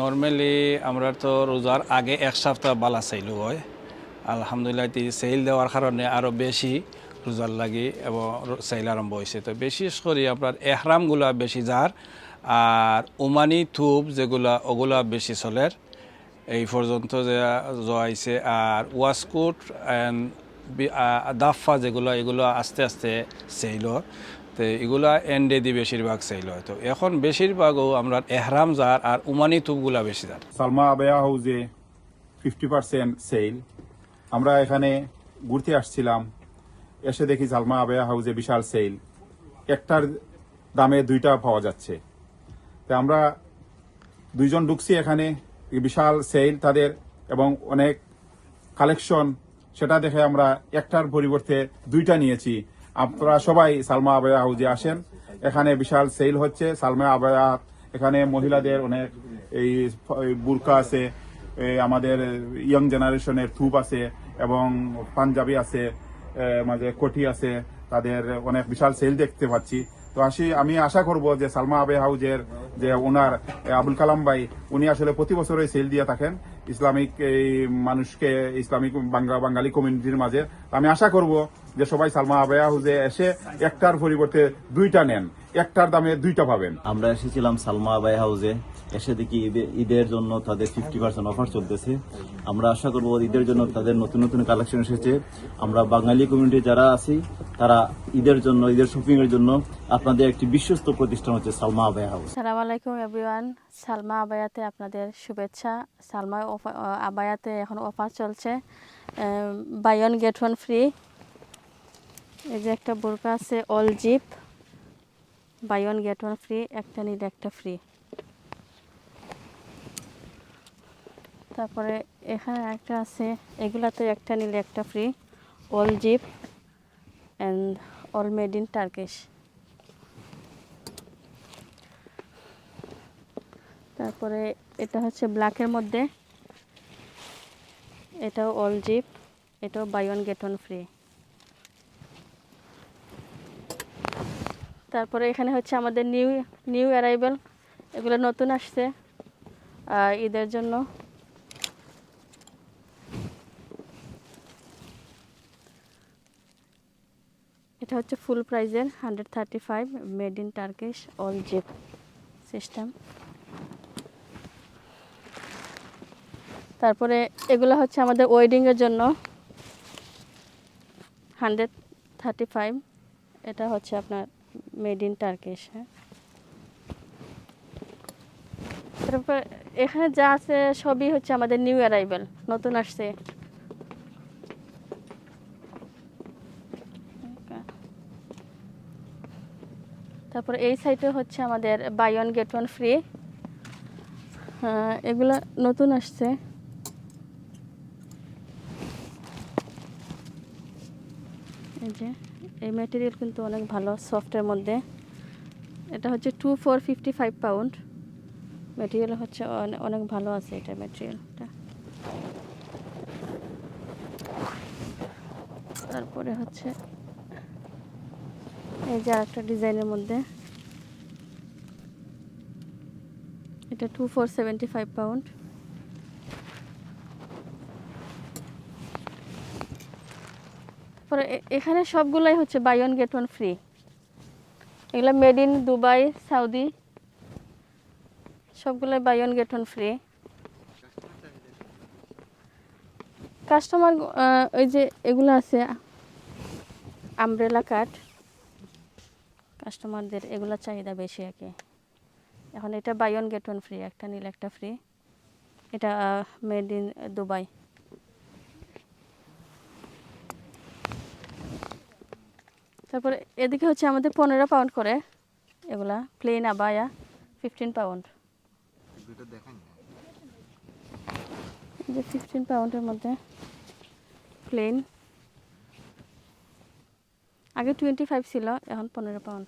Normally আমরা তো রোজার আগে এক সপ্তাহ বালা চাইলু হয়। আলহামদুলিল্লাহ সেল দেওয়ার কারণে আরও বেশি রোজার লাগি এবং সেল আরম্ভ হয়েছে তো বিশেষ করে আপনার এহরামগুলা বেশি যার, আর উমানি থুপ যেগুলা, ওগুলা বেশি চলের। এই পর্যন্ত যে জয়াইছে আর ওয়াসকুট অ্যান্ড দাফা যেগুলো, এগুলো আস্তে আস্তে হয় তো এগুলা এন্ডে দি বেশিরভাগ সেল হয়। তো এখন বেশিরভাগও আমরা এহরাম যার আর উমানি তুপগুলা বেশি যার। সালমা আবেয়া হাউজে ফিফটি পার্সেন্ট সেল আমরা এখানে ঘুরতে আসছিলাম, এসে দেখি সালমা আবেয়া হাউজে বিশাল সেল একটার দামে দুইটা পাওয়া যাচ্ছে। তো আমরা দুইজন ঢুকছি এখানে বিশাল সেল তাদের এবং অনেক কালেকশন সেটা দেখে আমরা একটার পরিবর্তে দুইটা নিয়েছি। আপনারা সবাই সালমা আবেয়া হাউজে আসেন। এখানে বিশাল সেল হচ্ছে। সালমা আবেয়া এখানে মহিলাদের অনেক এই বুরকা আছে আমাদের ইয়ং জেনারেশনের থুপ আছে এবং পাঞ্জাবি আছে মাঝে কোটি আছে। তাদের অনেক বিশাল সেল দেখতে পাচ্ছি। তো আসি, আমি আশা করব যে সালমা আবে হাউজের যে ওনার আবুল কালাম ভাই, উনি আসলে প্রতি বছরই সেল দিয়ে থাকেন ইসলামিক এই মানুষকে, ইসলামিক বাঙালি কমিউনিটির মাঝে। আমি আশা করব যে সবাই সালমা আবে হাউজে এসে একটার পরিবর্তে দুইটা নেন একটার দামে দুইটা পাবেন। আমরা এসেছিলাম সালমা বাই হাউজে এসে দেখি ঈদে- ঈদের জন্য তাদের ফিফটি পার্সেন্ট অফার চলতেছে। আমরা আশা করব ঈদের জন্য তাদের নতুন নতুন কালেকশন এসেছে। আমরা বাঙালি কমিউনিটি যারা আছি তারা ঈদের জন্য ঈদের শপিং এর জন্য আপনাদের একটি বিশ্বস্ত প্রতিষ্ঠান হচ্ছে সালমা আবাই হাউস সালাম আলাইকুম এভরিওয়ান সালমা আবায়াতে আপনাদের শুভেচ্ছা। সালমা আবায়াতে এখন অফার চলছে। Buy one get one free এই যে একটা বোরকা আছে all zip buy one get one free একটা নিলে একটা ফ্রি তারপরে এখানে একটা আছে এগুলাতে একটা নিলে একটা free all zip and all made in Turkish তারপরে এটা হচ্ছে ব্ল্যাকের মধ্যে, এটাও অল জিপ এটাও buy one get one free তারপরে এখানে হচ্ছে আমাদের নিউ নিউ অ্যারাইভেল এগুলো নতুন আসছে ঈদের জন্য। এটা হচ্ছে ফুল প্রাইজের hundred thirty five made in Turkish all zip system তারপরে এগুলো হচ্ছে আমাদের ওয়েডিংয়ের জন্য। হান্ড্রেড থার্টি ফাইভ এটা হচ্ছে আপনার মেড ইন টার্কিশ হ্যাঁ। তারপর এখানে যা আছে সবই হচ্ছে আমাদের নিউ অ্যারাইভেল, নতুন আসছে। তারপর এই সাইডে হচ্ছে আমাদের buy one get one free এগুলো নতুন আসছে। এই যে, এই ম্যাটেরিয়াল কিন্তু অনেক ভালো সফটের মধ্যে। এটা হচ্ছে two four fifty five pound material হচ্ছে অনে- অনেক ভালো আছে এটা ম্যাটেরিয়ালটা তারপরে হচ্ছে এই যে একটা ডিজাইনের মধ্যে। এটা two four seventy five pound তারপরে এখানে সবগুলাই হচ্ছে buy one get one free এগুলো মেড ইন দুবাই সাউদি সবগুলাই buy one get one free customer ওই যে এগুলো আছে আমব্রেলা কাঠ কাস্টমারদের এগুলো চাহিদা বেশি আর কি। এখন এটা buy one get one free একটা নিলে একটা ফ্রি এটা মেড ইন দুবাই। তারপরে এদিকে হচ্ছে আমাদের পনেরো পাউন্ড করে। এগুলা প্লেন আবায়া ফিফটিন পাউন্ড যে ফিফটিন পাউন্ডের মধ্যে প্লেন আগে টোয়েন্টি ফাইভ ছিল এখন পনেরো পাউন্ড